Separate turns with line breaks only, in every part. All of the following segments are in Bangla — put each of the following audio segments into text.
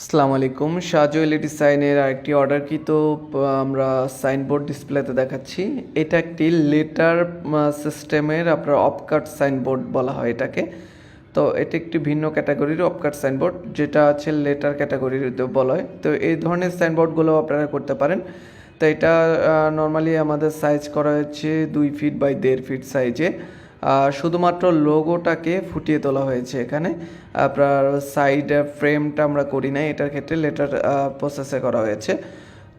আসসালামু আলাইকুম। শাহ জুয়েলারি সাইনের আরেকটি অর্ডারকৃত আমরা সাইনবোর্ড ডিসপ্লেতে দেখাচ্ছি। এটা একটি লেটার সিস্টেমের আপনার অপকাট সাইনবোর্ড বলা হয় এটাকে। তো, এটা একটি ভিন্ন ক্যাটাগরির অপকাট সাইনবোর্ড যেটা আছে লেটার ক্যাটাগরির বলা হয়। তো, এই ধরনের সাইনবোর্ডগুলো আপনারা করতে পারেন। তো, এটা নর্মালি আমাদের সাইজ করা হয়েছে দুই ফিট বাই দেড় ফিট সাইজে শুধুমাত্র লোগোটাকে ফুটিয়ে তোলা হয়েছে এখানে। আপনার সাইড ফ্রেমটা আমরা করি না এটার ক্ষেত্রে লেটার প্রসেসে করা হয়েছে।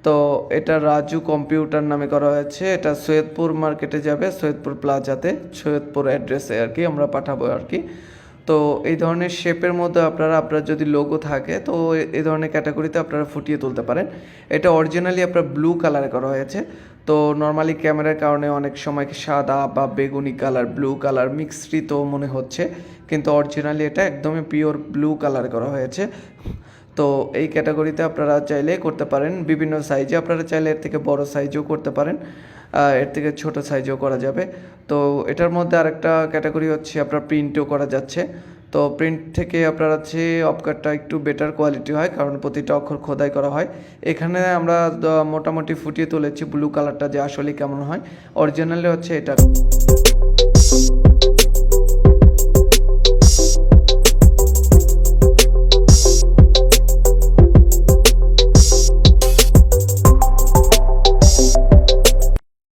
তো এটা রাজু কম্পিউটার নামে করা হয়েছে, এটা সৈয়দপুর মার্কেটে যাবে, সৈয়দপুর প্লাজাতে সৈয়দপুর অ্যাড্রেসে আর কি আমরা পাঠাবো আর কি। তো এই ধরনের শেপের মধ্যে আপনারা, আপনার যদি লোগো থাকে, তো এই ধরনের ক্যাটাগরিতে আপনারা ফুটিয়ে তুলতে পারেন। এটা অরিজিনালি আপনার ব্লু কালারে করা হয়েছে। তো নর্মালি ক্যামেরার কারণে অনেক সময় সাদা বা বেগুনি কালার ব্লু কালার মিক্সড মনে হচ্ছে। কিন্তু অরিজিনালি এটা একদমই পিওর ব্লু কালার করা হয়েছে। তো এই ক্যাটাগরিতে আপনারা চাইলে করতে পারেন। বিভিন্ন সাইজে আপনারা চাইলে এর থেকে বড় সাইজও করতে পারেন। এর থেকে ছোট সাইজও করা যাবে। তো এটার মধ্যে আরেকটা ক্যাটাগরি হচ্ছে আপনার প্রিন্টও করা যাচ্ছে। তো প্রিন্ট থেকে আপনার হচ্ছে অপকারটা একটু বেটার কোয়ালিটি হয়, কারণ প্রতিটা অক্ষর খোদাই করা হয়। এখানে আমরা মোটামুটি ফুটিয়ে তুলেছি ব্লু কালারটা যে আসলে কেমন হয়। অরিজিনালি হচ্ছে এটা।